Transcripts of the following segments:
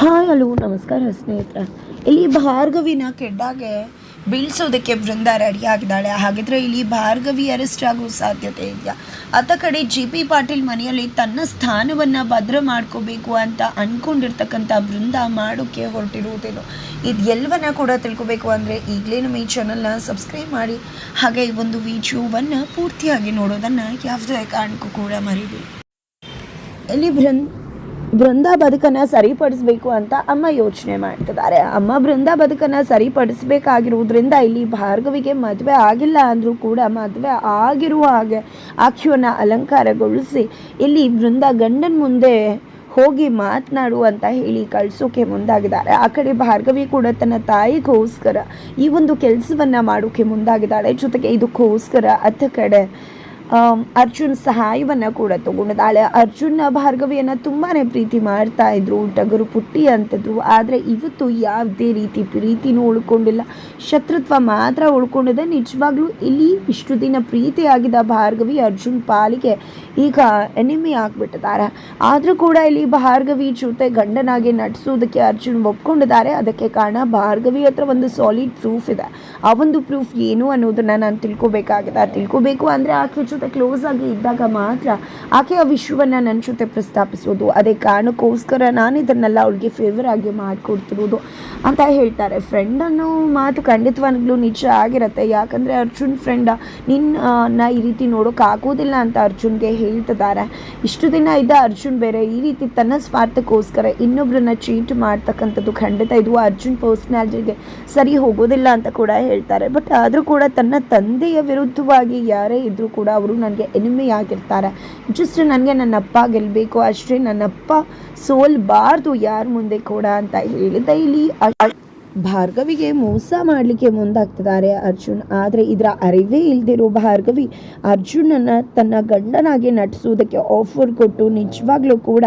Hi, hello, ನಮಸ್ಕಾರ ಸ್ನೇಹಿತರ. ಇಲ್ಲಿ ಭಾರ್ಗವಿನ ಕೆಡ್ಡಾಗೆ ಬೀಳ್ಸೋದಕ್ಕೆ ವೃಂದ ರೆಡಿ ಆಗಿದ್ದಾಳೆ. ಹಾಗಿದ್ರೆ ಇಲ್ಲಿ ಭಾರ್ಗವಿ ಅರೆಸ್ಟ್ ಆಗೋ ಸಾಧ್ಯತೆ ಇದೆಯಾ? ಅತ್ತ ಕಡೆ ಜಿ ಪಿ ಪಾಟೀಲ್ ಮನೆಯಲ್ಲಿ ತನ್ನ ಸ್ಥಾನವನ್ನು ಭದ್ರ ಮಾಡ್ಕೋಬೇಕು ಅಂತ ಅಂದ್ಕೊಂಡಿರ್ತಕ್ಕಂಥ ಬೃಂದ ಮಾಡೋಕ್ಕೆ ಹೊರಟಿರುವುದೇನು. ಇದು ಎಲ್ಲವನ್ನ ಕೂಡ ತಿಳ್ಕೊಬೇಕು ಅಂದರೆ ಈಗಲೇ ನಮ್ಮ ಈ ಚಾನಲ್ನ ಸಬ್ಸ್ಕ್ರೈಬ್ ಮಾಡಿ. ಹಾಗೆ ಈ ಒಂದು ವಿಡಿಯೋವನ್ನು ಪೂರ್ತಿಯಾಗಿ ನೋಡೋದನ್ನು ಯಾವುದೇ ಕಾರಣಕ್ಕೂ ಕೂಡ ಮರಿಬೇಡಿ. ಇಲ್ಲಿ ಬೃಂದ ಬೃಂದ ಬದುಕನ್ನ ಸರಿಪಡಿಸ್ಬೇಕು ಅಂತ ಅಮ್ಮ ಯೋಚನೆ ಮಾಡ್ತಿದ್ದಾರೆ. ಅಮ್ಮ ಬೃಂದ ಬದುಕನ್ನ ಸರಿಪಡಿಸಬೇಕಾಗಿರುವುದರಿಂದ ಇಲ್ಲಿ ಭಾರ್ಗವಿಗೆ ಮದುವೆ ಆಗಿಲ್ಲ ಅಂದರೂ ಕೂಡ ಮದುವೆ ಆಗಿರುವ ಹಾಗೆ ಆಖ್ಯವನ್ನು ಅಲಂಕಾರಗೊಳಿಸಿ ಇಲ್ಲಿ ಬೃಂದ ಗಂಡನ ಮುಂದೆ ಹೋಗಿ ಮಾತನಾಡು ಅಂತ ಹೇಳಿ ಕಳಿಸೋಕೆ ಮುಂದಾಗಿದ್ದಾರೆ. ಆ ಕಡೆ ಭಾರ್ಗವಿ ಕೂಡ ತನ್ನ ತಾಯಿಗೋಸ್ಕರ ಈ ಒಂದು ಕೆಲಸವನ್ನು ಮಾಡೋಕ್ಕೆ ಮುಂದಾಗಿದ್ದಾಳೆ. ಜೊತೆಗೆ ಇದಕ್ಕೋಸ್ಕರ ಅತ್ತ ಕಡೆ ಅರ್ಜುನ್ ಸಹಾಯವನ್ನು ಕೂಡ ತಗೊಂಡಿದ್ದಾಳೆ ಅರ್ಜುನ್ ಭಾರ್ಗವಿಯನ್ನು ತುಂಬಾನೇ ಪ್ರೀತಿ ಮಾಡ್ತಾ ಇದ್ರು, ಟಗರು ಪುಟ್ಟಿ ಅಂತಿದ್ರು ಆದ್ರೆ ಇವತ್ತು ಯಾವುದೇ ರೀತಿ ಪ್ರೀತಿನೂ ಉಳ್ಕೊಂಡಿಲ್ಲ. ಶತ್ರುತ್ವ ಮಾತ್ರ ಉಳ್ಕೊಂಡಿದೆ. ನಿಜವಾಗ್ಲೂ ಇಲ್ಲಿ ಇಷ್ಟು ದಿನ ಪ್ರೀತಿಯಾಗಿದ್ದ ಭಾರ್ಗವಿ ಅರ್ಜುನ್ ಪಾಲಿಗೆ ಈಗ ಎನಿಮಿ ಆಗಿಬಿಟ್ಟಿದ್ದಾರೆ. ಆದ್ರೂ ಕೂಡ ಇಲ್ಲಿ ಭಾರ್ಗವಿ ಜೊತೆ ಗಂಡನಾಗಿ ನಟಿಸೋದಕ್ಕೆ ಅರ್ಜುನ್ ಒಪ್ಕೊಂಡಿದ್ದಾರೆ. ಅದಕ್ಕೆ ಕಾರಣ ಭಾರ್ಗವಿ ಹತ್ರ ಒಂದು ಸಾಲಿಡ್ ಪ್ರೂಫ್ ಇದೆ. ಆ ಒಂದು ಪ್ರೂಫ್ ಏನು ಅನ್ನೋದನ್ನ ನಾನು ತಿಳ್ಕೊಬೇಕಾಗಿದೆ. ತಿಳ್ಕೊಬೇಕು ಅಂದ್ರೆ ಆಕೆ ಜೊತೆ ಕ್ಲೋಸ್ ಆಗಿ ಇದ್ದಾಗ ಮಾತ್ರ ಆಕೆಯ ವಿಶ್ವವನ್ನ ನನ್ನ ಜೊತೆ ಪ್ರಸ್ತಾಪಿಸೋದು. ಅದೇ ಕಾರಣಕ್ಕೋಸ್ಕರ ನಾನು ಇದನ್ನೆಲ್ಲ ಅವಳಿಗೆ ಫೇವರ್ ಆಗಿ ಮಾಡಿಕೊಡ್ತಿರೋದು ಅಂತ ಹೇಳ್ತಾರೆ. ಫ್ರೆಂಡ್ ಅನ್ನೋ ಮಾತು ಖಂಡಿತವಾಗ್ಲೂ ನಿಜ ಆಗಿರತ್ತೆ. ಯಾಕಂದ್ರೆ ಅರ್ಜುನ್ ಫ್ರೆಂಡ ನಿನ್ನ ಈ ರೀತಿ ನೋಡೋಕೆ ಆಗೋದಿಲ್ಲ ಅಂತ ಅರ್ಜುನ್ಗೆ ಹೇಳ್ತಿದ್ದಾರೆ. ಇಷ್ಟು ದಿನ ಇದ್ದ ಅರ್ಜುನ್ ಬೇರೆ ಈ ರೀತಿ ತನ್ನ ಸ್ವಾರ್ಥಕ್ಕೋಸ್ಕರ ಇನ್ನೊಬ್ಬರನ್ನ ಚೀಟ್ ಮಾಡ್ತಕ್ಕಂಥದ್ದು ಖಂಡಿತ ಇದು ಅರ್ಜುನ್ ಪರ್ಸ್ನಾಲಿಟಿಗೆ ಸರಿ ಹೋಗೋದಿಲ್ಲ ಅಂತ ಕೂಡ ಹೇಳ್ತಾರೆ. ಬಟ್ ಆದರೂ ಕೂಡ ತನ್ನ ತಂದೆಯ ವಿರುದ್ಧವಾಗಿ ಯಾರೇ ಇದ್ದರೂ ಕೂಡ ಅವರು ನನಗೆ ಎನಿಮಿ ಆಗಿರ್ತಾರೆ ಜಸ್ಟ್ ನನಗೆ ನನ್ನ ಅಪ್ಪ ಗೆಲ್ಲಬೇಕು ಅಷ್ಟೇ ನನ್ನಪ್ಪ ಸೋಲ್ಬಾರ್ದು, ಯಾರ ಮುಂದೆ ಕೂಡ ಅಂತ ಹೇಳಿದ ಇಲ್ಲಿ ಭಾರ್ಗವಿಗೆ ಮೋಸ ಮಾಡಲಿಕ್ಕೆ ಮುಂದಾಗ್ತಿದ್ದಾರೆ ಅರ್ಜುನ್, ಆದರೆ ಇದರ ಅರಿವೇ ಇಲ್ದಿರೋ ಭಾರ್ಗವಿ ಅರ್ಜುನನ್ನು ತನ್ನ ಗಂಡನಾಗಿ ನಟಿಸುವುದಕ್ಕೆ ಆಫರ್ ಕೊಟ್ಟು ನಿಜವಾಗ್ಲೂ ಕೂಡ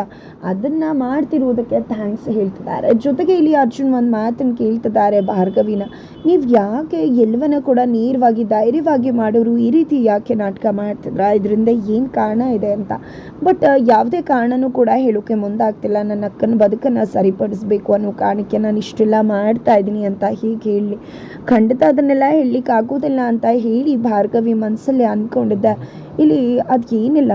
ಅದನ್ನು ಮಾಡ್ತಿರುವುದಕ್ಕೆ ಥ್ಯಾಂಕ್ಸ್ ಹೇಳ್ತಿದ್ದಾರೆ. ಜೊತೆಗೆ ಇಲ್ಲಿ ಅರ್ಜುನ್ ಒಂದು ಮಾತನ್ನು ಕೇಳ್ತಿದ್ದಾರೆ ಭಾರ್ಗವಿನ, ನೀವು ಯಾಕೆ ಎಲ್ಲವನ್ನ ಕೂಡ ನೇರವಾಗಿ ಧೈರ್ಯವಾಗಿ ಮಾಡೋರು ಈ ರೀತಿ ಯಾಕೆ ನಾಟಕ ಮಾಡ್ತಿದ್ರ? ಇದರಿಂದ ಏನು ಕಾರಣ ಇದೆ ಅಂತ? ಬಟ್ ಯಾವುದೇ ಕಾರಣನೂ ಕೂಡ ಹೇಳೋಕ್ಕೆ ಮುಂದಾಗ್ತಿಲ್ಲ. ನನ್ನ ಅಕ್ಕನ ಬದುಕನ್ನು ಸರಿಪಡಿಸ್ಬೇಕು ಅನ್ನೋ ಕಾರಣಕ್ಕೆ ನಾನು ಇಷ್ಟೆಲ್ಲ ಮಾಡ್ತಾ ಇದ್ದೀನಿ ಅಂತ ಹೀಗೆ ಹೇಳಿ. ಖಂಡಿತ ಅದನ್ನೆಲ್ಲ ಹೇಳಲಿಕ್ಕೆ ಆಗೋದಿಲ್ಲ ಅಂತ ಹೇಳಿ ಭಾರ್ಗವಿ ಮನಸ್ಸಲ್ಲಿ ಅಂದ್ಕೊಂಡಿದ್ದೆ. ಇಲ್ಲಿ ಅದು ಏನಿಲ್ಲ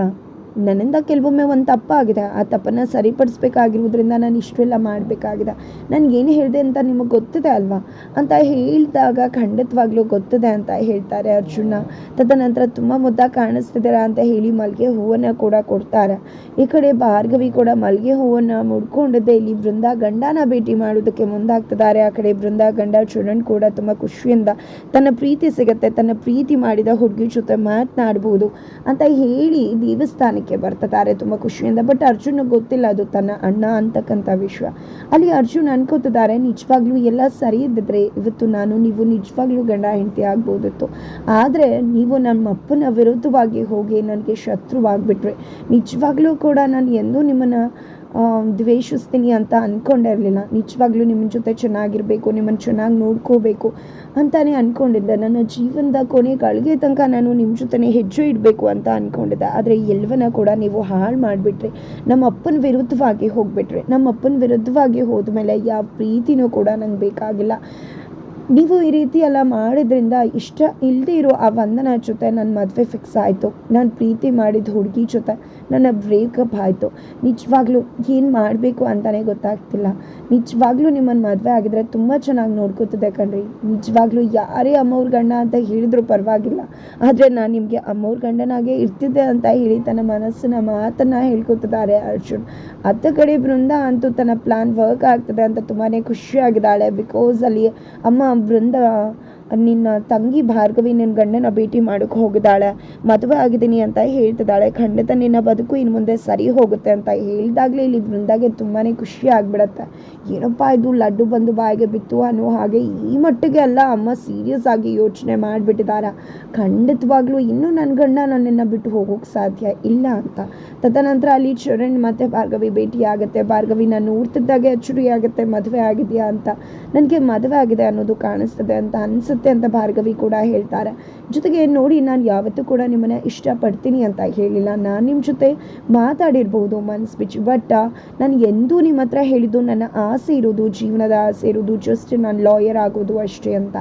ನನ್ನಿಂದ ಕೆಲವೊಮ್ಮೆ ಒಂದು ತಪ್ಪಾಗಿದೆ. ಆ ತಪ್ಪನ್ನು ಸರಿಪಡಿಸ್ಬೇಕಾಗಿರೋದ್ರಿಂದ ನಾನು ಇಷ್ಟೆಲ್ಲ ಮಾಡಬೇಕಾಗಿದೆ. ನನಗೇನು ಹೇಳಿದೆ ಅಂತ ನಿಮಗೆ ಗೊತ್ತಿದೆ ಅಲ್ವಾ? ಅಂತ ಹೇಳಿದಾಗ ಖಂಡಿತವಾಗ್ಲೂ ಗೊತ್ತಿದೆ ಅಂತ ಹೇಳ್ತಾರೆ ಅರ್ಜುನ. ತದನಂತರ ತುಂಬ ಮುದ್ದ ಕಾಣಿಸ್ತಿದ್ದೀರಾ ಅಂತ ಹೇಳಿ ಮಲ್ಲಿಗೆ ಹೂವನ್ನು ಕೂಡ ಕೊಡ್ತಾರೆ. ಈ ಕಡೆ ಭಾರ್ಗವಿ ಕೂಡ ಮಲ್ಲಿಗೆ ಹೂವನ್ನು ಮುಡ್ಕೊಂಡಿದ್ದೆ. ಇಲ್ಲಿ ಬೃಂದ ಗಂಡನ ಭೇಟಿ ಮಾಡೋದಕ್ಕೆ ಮುಂದಾಗ್ತಿದ್ದಾರೆ. ಆ ಕಡೆ ಬೃಂದ ಗಂಡ ಚೂಡನ್ ಕೂಡ ತುಂಬ ಖುಷಿಯಿಂದ ತನ್ನ ಪ್ರೀತಿ ಸಿಗುತ್ತೆ. ತನ್ನ ಪ್ರೀತಿ ಮಾಡಿದ ಹುಡುಗಿ ಜೊತೆ ಮಾತನಾಡ್ಬೋದು ಅಂತ ಹೇಳಿ ದೇವಸ್ಥಾನಕ್ಕೆ ಬರ್ತಿದ್ದಾರೆ ತುಂಬ ಖುಷಿಯಿಂದ. ಬಟ್ ಅರ್ಜುನ್ ಗೊತ್ತಿಲ್ಲ ಅದು ತನ್ನ ಅಣ್ಣ ಅಂತಕ್ಕಂಥ ವಿಶ್ವ. ಅಲ್ಲಿ ಅರ್ಜುನ್ ಅನ್ಕೋತಿದ್ದಾರೆ ನಿಜವಾಗ್ಲೂ ಎಲ್ಲ ಸರಿ ಇದ್ದಿದ್ರೆ ಇವತ್ತು ನಾನು, ನೀವು ನಿಜವಾಗ್ಲೂ ಗಂಡ, ಹೆಂಡತಿ ಆಗ್ಬೋದಿತ್ತು. ಆದರೆ ನೀವು ನಮ್ಮ ಅಪ್ಪನ ವಿರುದ್ಧವಾಗಿ ಹೋಗಿ ನನಗೆ ಶತ್ರುವಾಗ್ಬಿಟ್ರೆ. ನಿಜವಾಗ್ಲೂ ಕೂಡ ನಾನು ಎಂದೂ ನಿಮ್ಮನ್ನು ದ್ವೇಷಿಸ್ತೀನಿ ಅಂತ ಅಂದ್ಕೊಂಡಿರಲಿಲ್ಲ ನಿಜವಾಗ್ಲೂ ನಿಮ್ಮ ಜೊತೆ ಚೆನ್ನಾಗಿರಬೇಕು ನಿಮ್ಮನ್ನು ಚೆನ್ನಾಗಿ ನೋಡ್ಕೋಬೇಕು ಅಂತಾನೆ ಅಂದ್ಕೊಂಡಿದ್ದೆ ನನ್ನ ಜೀವನದ ಕೊನೆ ಗಳಿಗೆ ತನಕ ನಾನು ನಿಮ್ಮ ಜೊತೆನೇ ಹೆಜ್ಜೆ ಇಡಬೇಕು ಅಂತ ಅಂದ್ಕೊಂಡಿದ್ದೆ ಆದರೆ ಎಲ್ಲವನ್ನ ಕೂಡ ನೀವು ಹಾಳು ಮಾಡಿಬಿಟ್ರೆ. ನಮ್ಮ ಅಪ್ಪನ ವಿರುದ್ಧವಾಗಿ ಹೋಗ್ಬಿಟ್ರಿ. ನಮ್ಮ ಅಪ್ಪನ ವಿರುದ್ಧವಾಗಿ ಹೋದ ಮೇಲೆ ಯಾವ ಪ್ರೀತಿನೂ ಕೂಡ ನಂಗೆ ಬೇಕಾಗಿಲ್ಲ. ನೀವು ಈ ರೀತಿ ಎಲ್ಲ ಮಾಡಿದ್ರಿಂದ ಇಷ್ಟ ಇಲ್ಲದೆ ಇರೋ ಆ ವಂದನ ಜೊತೆ ನನ್ನ ಮದುವೆ ಫಿಕ್ಸ್ ಆಯಿತು. ನಾನು ಪ್ರೀತಿ ಮಾಡಿದ ಹುಡುಗಿ ಜೊತೆ ನನ್ನ ಬ್ರೇಕಪ್ ಆಯಿತು. ನಿಜವಾಗ್ಲೂ ಏನು ಮಾಡಬೇಕು ಅಂತಲೇ ಗೊತ್ತಾಗ್ತಿಲ್ಲ. ನಿಜವಾಗ್ಲೂ ನಿಮ್ಮನ್ನು ಮದುವೆ ಆಗಿದ್ರೆ ತುಂಬ ಚೆನ್ನಾಗಿ ನೋಡ್ಕೋತಿದೆ ಕಣ್ರಿ. ನಿಜವಾಗ್ಲೂ ಯಾರೇ ಅಮ್ಮವ್ರ ಗಂಡ ಅಂತ ಹೇಳಿದ್ರು ಪರವಾಗಿಲ್ಲ. ಆದರೆ ನಾನು ನಿಮಗೆ ಅಮ್ಮವ್ರ ಗಂಡನಾಗೆ ಇರ್ತಿದ್ದೆ ಅಂತ ಹೇಳಿ ತನ್ನ ಮನಸ್ಸಿನ ಮಾತನ್ನು ಹೇಳ್ಕೊತಿದ್ದಾರೆ ಅರ್ಜುನ್. ಅತ್ತ ಕಡೆ ಬೃಂದ ಅಂತೂ ತನ್ನ ಪ್ಲಾನ್ ವರ್ಕ್ ಆಗ್ತದೆ ಅಂತ ತುಂಬಾ ಖುಷಿಯಾಗಿದ್ದಾಳೆ. ಬಿಕಾಸ್ ಅಲ್ಲಿ ಅಮ್ಮ ಬೃಂದ ನಿನ್ನ ತಂಗಿ ಭಾರ್ಗವಿ ನಿನ್ನ ಗಂಡನ ಭೇಟಿ ಮಾಡೋಕೆ ಹೋಗಿದ್ದಾಳೆ. ಮದುವೆ ಆಗಿದ್ದೀನಿ ಅಂತ ಹೇಳ್ತಿದ್ದಾಳೆ. ಖಂಡಿತ ನಿನ್ನ ಬದುಕು ಇನ್ನು ಮುಂದೆ ಸರಿ ಹೋಗುತ್ತೆ ಅಂತ ಹೇಳಿದಾಗಲೇ ಇಲ್ಲಿ ಬೃಂದಾಗೆ ತುಂಬಾ ಖುಷಿ ಆಗ್ಬಿಡತ್ತೆ. ಏನಪ್ಪ ಇದು ಲಡ್ಡು ಬಂದು ಬಾಯಿಗೆ ಬಿತ್ತು ಅನ್ನೋ ಹಾಗೆ ಈ ಮಟ್ಟಿಗೆ ಅಲ್ಲ, ಅಮ್ಮ ಸೀರಿಯಸ್ ಆಗಿ ಯೋಚನೆ ಮಾಡಿಬಿಟ್ಟಿದ್ದಾರೆ ಖಂಡಿತವಾಗ್ಲೂ ಇನ್ನೂ ನನ್ನ ಗಂಡ ನನ್ನನ್ನು ಬಿಟ್ಟು ಹೋಗೋಕೆ ಸಾಧ್ಯ ಇಲ್ಲ ಅಂತ. ತದನಂತರ ಅಲ್ಲಿ ಚರಣ್ ಮತ್ತೆ ಭಾರ್ಗವಿ ಭೇಟಿ ಆಗುತ್ತೆ ಭಾರ್ಗವಿ ನಾನು ನೋಡ್ತಿದ್ದಾಗೆ ಅಚ್ಚುರಿ ಆಗುತ್ತೆ ಮದುವೆ ಆಗಿದೆಯಾ ಅಂತ. ನನಗೆ ಮದುವೆ ಆಗಿದೆ ಅನ್ನೋದು ಕಾಣಿಸ್ತದೆ ಅಂತ ಅನ್ಸುತ್ತೆ. ಅನಿಸುತ್ತೆ ಅಂತ ಭಾರ್ಗವಿ ಕೂಡ ಹೇಳ್ತಾರೆ. ಜೊತೆಗೆ ನೋಡಿ, ನಾನು ಯಾವತ್ತೂ ಕೂಡ ನಿಮ್ಮನ್ನ ಇಷ್ಟಪಡ್ತೀನಿ ಅಂತ ಹೇಳಿಲ್ಲ. ನಾನು ನಿಮ್ಮ ಜೊತೆ ಮಾತಾಡಿರ್ಬೋದು ಮನ್ಸು ಬಿಚ್ಚು ಬಟ್ ನಾನು ಎಂದೂ ನಿಮ್ಮ ಹತ್ರ ಹೇಳಿದ್ದು, ನನ್ನ ಆಸೆ ಇರೋದು, ಜೀವನದ ಆಸೆ ಇರೋದು ಜಸ್ಟ್ ನಾನು ಲಾಯರ್ ಆಗೋದು ಅಷ್ಟೇ ಅಂತ.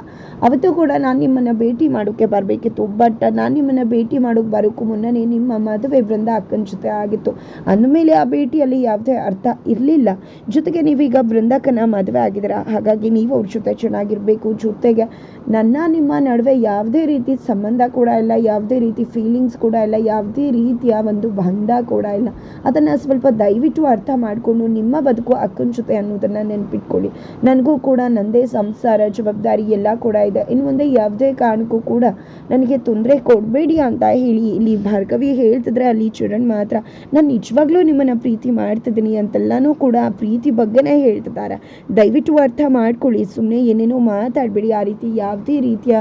ಅವತ್ತು ಕೂಡ ನಾನು ನಿಮ್ಮನ್ನು ಭೇಟಿ ಮಾಡೋಕ್ಕೆ ಬರಬೇಕಿತ್ತು ಬಟ್ ನಾನು ನಿಮ್ಮನ್ನು ಭೇಟಿ ಮಾಡೋಕ್ಕೆ ಬರೋಕ್ಕೂ ಮುನ್ನನೇ ನಿಮ್ಮ ಮದುವೆ ವೃಂದ ಅಕ್ಕನ ಜೊತೆ ಆಗಿತ್ತು. ಅಂದಮೇಲೆ ಆ ಭೇಟಿಯಲ್ಲಿ ಯಾವುದೇ ಅರ್ಥ ಇರಲಿಲ್ಲ. ಜೊತೆಗೆ ನೀವೀಗ ಬೃಂದಕ್ಕನ ಮದುವೆ ಆಗಿದ್ದೀರಾ? ಹಾಗಾಗಿ ನೀವು ಅವ್ರ ಜೊತೆ ಚೆನ್ನಾಗಿರಬೇಕು. ಜೊತೆಗೆ ನನ್ನ ನಿಮ್ಮ ನಡುವೆ ಯಾವುದೇ ರೀತಿ ಸಂಬಂಧ ಕೂಡ ಇಲ್ಲ, ಯಾವುದೇ ರೀತಿ ಫೀಲಿಂಗ್ಸ್ ಕೂಡ ಇಲ್ಲ, ಯಾವುದೇ ರೀತಿಯ ಒಂದು ಬಂಧ ಕೂಡ ಇಲ್ಲ. ಅದನ್ನು ಸ್ವಲ್ಪ ದಯವಿಟ್ಟು ಅರ್ಥ ಮಾಡಿಕೊಂಡು ನಿಮ್ಮ ಬದುಕು ಅಕ್ಕನ ಜೊತೆ ಅನ್ನೋದನ್ನು ನೆನಪಿಟ್ಕೊಳ್ಳಿ. ನನಗೂ ಕೂಡ ನನ್ನದೇ ಸಂಸಾರ, ಜವಾಬ್ದಾರಿ ಎಲ್ಲ ಕೂಡ ಇದೆ. ಇನ್ನು ಮುಂದೆ ಯಾವುದೇ ಕಾರಣಕ್ಕೂ ಕೂಡ ನನಗೆ ತೊಂದರೆ ಕೊಡಬೇಡಿ ಅಂತ ಹೇಳಿ ಇಲ್ಲಿ ಭಾರ್ಗವಿ ಹೇಳ್ತಿದ್ರೆ ಅಲ್ಲಿ ಚರಣ್ ಮಾತ್ರ, ನಾನು ನಿಜವಾಗ್ಲೂ ನಿಮ್ಮನ್ನು ಪ್ರೀತಿ ಮಾಡ್ತಿದ್ದೀನಿ ಅಂತೆಲ್ಲನೂ ಕೂಡ ಪ್ರೀತಿ ಬಗ್ಗೆನೇ ಹೇಳ್ತಿದ್ದಾರೆ. ದಯವಿಟ್ಟು ಅರ್ಥ ಮಾಡ್ಕೊಳ್ಳಿ. ಸುಮ್ಮನೆ ಏನೇನೋ ಮಾತಾಡಬೇಡಿ. ಆ ರೀತಿ ಯಾವುದೇ ರೀತಿಯ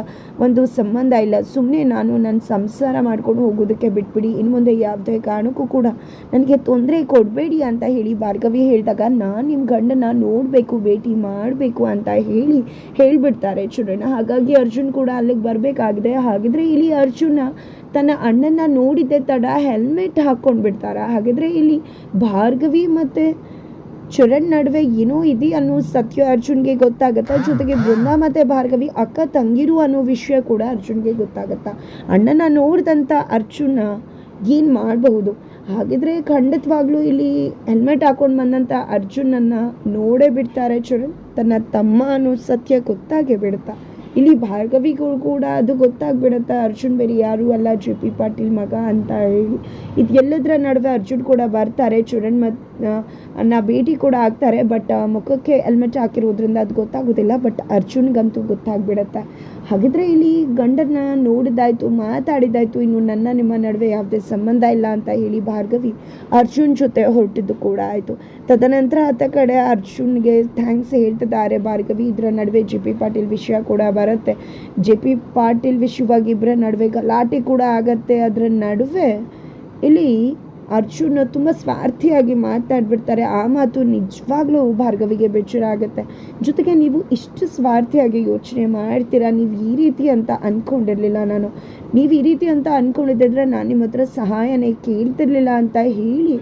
ಒಂದು ಸಂಬಂಧ ಇಲ್ಲ. ಸುಮ್ಮನೆ ನಾನು ನನ್ನ ಸಂಸಾರ ಮಾಡ್ಕೊಂಡು ಹೋಗೋದಕ್ಕೆ ಬಿಟ್ಬಿಡಿ. ಇನ್ನು ಮುಂದೆ ಯಾವುದೇ ಕಾರಣಕ್ಕೂ ಕೂಡ ನನಗೆ ತೊಂದರೆ ಕೊಡಬೇಡಿ ಅಂತ ಹೇಳಿ ಭಾರ್ಗವಿ ಹೇಳಿದಾಗ, ನಾನು ನಿಮ್ಮ ಗಂಡನ ನೋಡಬೇಕು, ಭೇಟಿ ಮಾಡಬೇಕು ಅಂತ ಹೇಳಿ ಹೇಳಿಬಿಡ್ತಾರೆ ಚುರಣ ಹಾಗಾಗಿ ಅರ್ಜುನ್ ಕೂಡ ಅಲ್ಲಿಗೆ ಬರಬೇಕಾಗಿದೆ. ಹಾಗಿದ್ರೆ ಇಲ್ಲಿ ಅರ್ಜುನ ತನ್ನ ಅಣ್ಣನ ನೋಡಿದ್ದೆ ತಡ ಹೆಲ್ಮೆಟ್ ಹಾಕ್ಕೊಂಡು ಬಿಡ್ತಾರ ಹಾಗಿದ್ರೆ ಇಲ್ಲಿ ಭಾರ್ಗವಿ ಮತ್ತು ಚರಣ್ ನಡುವೆ ಏನೋ ಇದೆ ಅನ್ನೋ ಸತ್ಯ ಅರ್ಜುನ್ಗೆ ಗೊತ್ತಾಗುತ್ತೆ? ಜೊತೆಗೆ ಬೃಂದ ಮತ್ತು ಭಾರ್ಗವಿ ಅಕ್ಕ ತಂಗಿರು ಅನ್ನೋ ವಿಷಯ ಕೂಡ ಅರ್ಜುನ್ಗೆ ಗೊತ್ತಾಗತ್ತಾ? ಅಣ್ಣನ ನೋಡಿದಂಥ ಅರ್ಜುನ ಏನು ಮಾಡಬಹುದು? ಹಾಗಿದ್ರೆ ಖಂಡಿತವಾಗ್ಲೂ ಇಲ್ಲಿ ಹೆಲ್ಮೆಟ್ ಹಾಕೊಂಡು ಬಂದಂಥ ಅರ್ಜುನನ್ನು ನೋಡೇ ಬಿಡ್ತಾರೆ ಚರಣ್. ತನ್ನ ತಮ್ಮ ಅನ್ನೋ ಸತ್ಯ ಗೊತ್ತಾಗೇ ಬಿಡುತ್ತಾ? ಇಲ್ಲಿ ಭಾರ್ಗವಿಗೂ ಕೂಡ ಅದು ಗೊತ್ತಾಗ್ಬಿಡುತ್ತೆ. ಅರ್ಜುನ್ ಬೇರೆ ಯಾರು ಅಲ್ಲ, ಜೆ ಪಿ ಪಾಟೀಲ್ ಮಗ ಅಂತ ಹೇಳಿ. ಇದು ಎಲ್ಲದರ ನಡುವೆ ಅರ್ಜುನ್ ಕೂಡ ಬರ್ತಾರೆ ಮತ್ ಅನ್ನ ಭೇಟಿ ಕೂಡ ಆಗ್ತಾರೆ. ಬಟ್ ಮುಖಕ್ಕೆ ಹೆಲ್ಮೆಟ್ ಹಾಕಿರೋದ್ರಿಂದ ಅದು ಗೊತ್ತಾಗೋದಿಲ್ಲ. ಬಟ್, ಅರ್ಜುನ್ಗಂತೂ ಗೊತ್ತಾಗ್ಬಿಡತ್ತೆ. ಹಾಗಿದ್ರೆ ಇಲ್ಲಿ ಗಂಡನ ನೋಡಿದಾಯ್ತು ಮಾತಾಡಿದಾಯ್ತು ಇನ್ನು ನನ್ನ ನಿಮ್ಮ ನಡುವೆ ಯಾವುದೇ ಸಂಬಂಧ ಇಲ್ಲ ಅಂತ ಹೇಳಿ ಭಾರ್ಗವಿ ಅರ್ಜುನ್ ಜೊತೆ ಹೊರಟಿದ್ದು ಕೂಡ ಆಯಿತು. ತದನಂತರ ಆತ ಕಡೆ ಅರ್ಜುನ್ಗೆ ಥ್ಯಾಂಕ್ಸ್ ಹೇಳ್ತಿದ್ದಾರೆ ಭಾರ್ಗವಿ. ಇದರ ನಡುವೆ ಜೆ ಪಿ ಪಾಟೀಲ್ ವಿಷಯ ಕೂಡ ಬರುತ್ತೆ. ಜೆ ಪಿ ಪಾಟೀಲ್ ವಿಷಯವಾಗಿ ಇಬ್ಬರ ನಡುವೆ ಗಲಾಟೆ ಕೂಡ ಆಗತ್ತೆ. ಅದರ ನಡುವೆ ಇಲ್ಲಿ ಅರ್ಜುನ ತುಂಬ ಸ್ವಾರ್ಥಿಯಾಗಿ ಮಾತಾಡ್ಬಿಡ್ತಾರೆ. ಆ ಮಾತು ನಿಜವಾಗ್ಲೂ ಭಾರ್ಗವಿಗೆ ಆಗುತ್ತೆ ಜೊತೆಗೆ ನೀವು ಇಷ್ಟು ಸ್ವಾರ್ಥಿಯಾಗಿ ಯೋಚನೆ ಮಾಡ್ತೀರಾ? ನೀವು ಈ ರೀತಿ ಅಂತ ಅಂದ್ಕೊಂಡಿರಲಿಲ್ಲ ನಾನು. ನೀವು ಈ ರೀತಿ ಅಂತ ಅಂದ್ಕೊಂಡಿದ್ದಿದ್ರೆ ನಾನು ನಿಮ್ಮ ಹತ್ರ ಸಹಾಯನೇ ಕೇಳ್ತಿರ್ಲಿಲ್ಲ ಅಂತ ಹೇಳಿ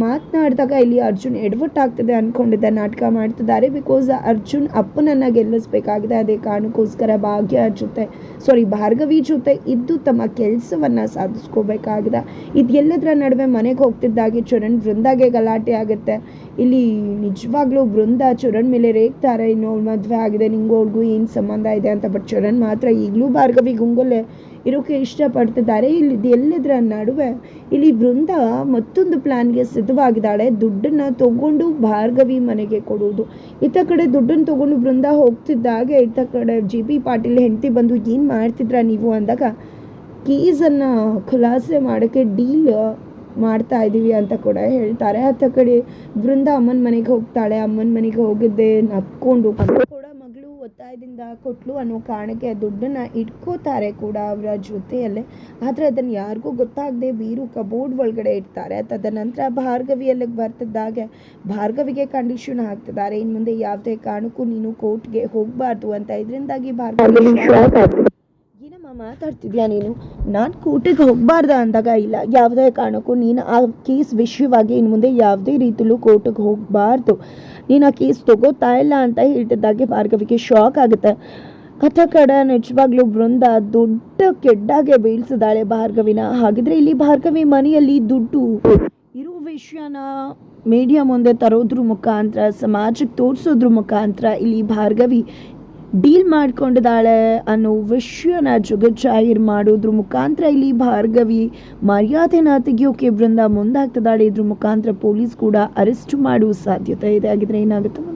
ಮಾತನಾಡಿದಾಗ ಇಲ್ಲಿ ಅರ್ಜುನ್ ಎಡ್ವರ್ಟ್ ಆಗ್ತದೆ ಅಂದ್ಕೊಂಡಿದ್ದ ನಾಟಕ ಮಾಡ್ತಿದ್ದಾರೆ ಬಿಕಾಸ್ ಅರ್ಜುನ್ ಅಪ್ಪನನ್ನು ಗೆಲ್ಲಿಸ್ಬೇಕಾಗಿದೆ ಅದೇ ಕಾರಣಕ್ಕೋಸ್ಕರ ಭಾಗ್ಯ ಜೊತೆ ಸಾರಿ ಭಾರ್ಗವಿ ಜೊತೆ ಇದ್ದು ತಮ್ಮ ಕೆಲಸವನ್ನು ಸಾಧಿಸ್ಕೋಬೇಕಾಗಿದೆ. ಇದೆಲ್ಲದರ ನಡುವೆ ಮನೆಗೆ ಹೋಗ್ತಿದ್ದಾಗೆ ಚರಣ್ ವೃಂದಾಗೆ ಗಲಾಟೆ ಆಗುತ್ತೆ. ಇಲ್ಲಿ ನಿಜವಾಗ್ಲೂ ಬೃಂದ ಚರಣ್ ಮೇಲೆ ರೇಗ್ತಾರೆ ಇನ್ನು ಮದುವೆ ಆಗಿದೆ ನಿಂಗೂ ಏನು ಸಂಬಂಧ ಇದೆ ಅಂತ ಬಟ್ ಚರಣ್ ಮಾತ್ರ ಈಗಲೂ ಭಾರ್ಗವಿ ಗುಂಗಲ್ಲೇ ಇರೋಕ್ಕೆ ಇಷ್ಟಪಡ್ತಿದ್ದಾರೆ. ಇಲ್ಲಿ ಎಲ್ಲದರ ನಡುವೆ ಇಲ್ಲಿ ವೃಂದ ಮತ್ತೊಂದು ಪ್ಲ್ಯಾನ್ಗೆ ಸಿದ್ಧವಾಗಿದ್ದಾಳೆ. ದುಡ್ಡನ್ನು ತಗೊಂಡು ಭಾರ್ಗವಿ ಮನೆಗೆ ಕೊಡುವುದು. ಇತ್ತ ಕಡೆ ದುಡ್ಡನ್ನು ತಗೊಂಡು ವೃಂದ ಹೋಗ್ತಿದ್ದಾಗೆ ಇತ್ತ ಕಡೆ ಜಿ ಬಿ ಪಾಟೀಲ್ ಹೆಂಡತಿ ಬಂದು, ಏನು ಮಾಡ್ತಿದ್ರ ನೀವು? ಅಂದಾಗ, ಕೀಸನ್ನು ಖುಲಾಸೆ ಮಾಡೋಕ್ಕೆ ಡೀಲ್ ಮಾಡ್ತಾ ಇದ್ದೀವಿ ಅಂತ ಕೂಡ ಹೇಳ್ತಾರೆ. ಆತ ಕಡೆ ವೃಂದ ಅಮ್ಮನ ಮನೆಗೆ ಹೋಗ್ತಾಳೆ. ಅಮ್ಮನ ಮನೆಗೆ ಹೋಗಿದ್ದೆ ನಕ್ಕೊಂಡು ಒತ್ತಾಯದಿಂದ ಕೊಟ್ಲು ಅನ್ನೋ ಕಾರಣಕ್ಕೆ ದುಡ್ಡನ್ನು ಇಟ್ಕೋತಾರೆ ಕೂಡ ಅವರ ಜೊತೆಯಲ್ಲೇ. ಆದರೆ ಅದನ್ನು ಯಾರಿಗೂ ಗೊತ್ತಾಗದೆ ಬೀರು ಕಬೋರ್ಡ್ ಒಳಗಡೆ ಇಡ್ತಾರೆ. ತದನಂತರ ಭಾರ್ಗವಿ ಅಲ್ಲಿಗೆ ಬರ್ತಿದ್ದಾಗೆ ಭಾರ್ಗವಿಗೆ ಕಂಡೀಷನ್ ಹಾಕ್ತಿದ್ದಾರೆ ಇನ್ನು ಮುಂದೆ ಯಾವುದೇ ಕಾರಣಕ್ಕೂ ನೀನು ಕೋರ್ಟ್ಗೆ ಹೋಗಬಾರ್ದು ಅಂತ. ಇದರಿಂದಾಗಿ ಭಾರ್ಗವಿ ಮಾತಾಡ್ತಿದ್ಯಾ ನೀನು? ನಾನು ಕೋರ್ಟಿಗೆ ಹೋಗಬಾರ್ದ ಅಂದಾಗ ಇಲ್ಲ. ಯಾವುದೇ ಕಾರಣಕ್ಕೂ ನೀನು ಆ ಕೇಸ್ ವಿಷಯವಾಗಿ ಇನ್ನು ಮುಂದೆ ಯಾವುದೇ ರೀತಿಲೂ ಕೋರ್ಟಿಗೆ ಹೋಗಬಾರ್ದು. ನೀನು ಆ ಕೇಸ್ ತಗೋತಾ ಇಲ್ಲ ಅಂತ ಹೇಳ್ತಿದ್ದಾಗೆ ಭಾರ್ಗವಿಗೆ ಶಾಕ್ ಆಗುತ್ತೆ. ಕಥ ಕಡ ನಿಜವಾಗ್ಲೂ ಬೃಂದ ದೊಡ್ಡ ಕೆಡ್ಡಾಗೆ ಬೀಳ್ಸಿದಾಳೆ ಭಾರ್ಗವಿನ. ಹಾಗಿದ್ರೆ ಇಲ್ಲಿ ಭಾರ್ಗವಿ ಮನೆಯಲ್ಲಿ ದುಡ್ಡು ಇರೋ ವಿಷಯನ ಮೀಡಿಯಾ ಮುಂದೆ ತರೋದ್ರ ಮುಖಾಂತರ, ಸಮಾಜಕ್ಕೆ ತೋರಿಸೋದ್ರ ಮುಖಾಂತರ ಇಲ್ಲಿ ಭಾರ್ಗವಿ ಡೀಲ್ ಮಾಡ್ಕೊಂಡಿದ್ದಾಳೆ ಅನ್ನೋ ವಿಷಯನ ಜಗಜ್ಜಾಹಿರ್ ಮಾಡೋದ್ರ ಮುಖಾಂತರ ಇಲ್ಲಿ ಭಾರ್ಗವಿ ಮರ್ಯಾದೆನ ತೆಗಿಯೋಕೆ ಬೃಂದ ಮುಂದಾಗ್ತದಾಳೆ ಇದ್ರ ಮುಖಾಂತರ ಪೊಲೀಸ್ ಕೂಡ ಅರೆಸ್ಟ್ ಮಾಡುವ ಸಾಧ್ಯತೆ ಇದೆ. ಆಗಿದ್ರೆ ಏನಾಗುತ್ತೆ?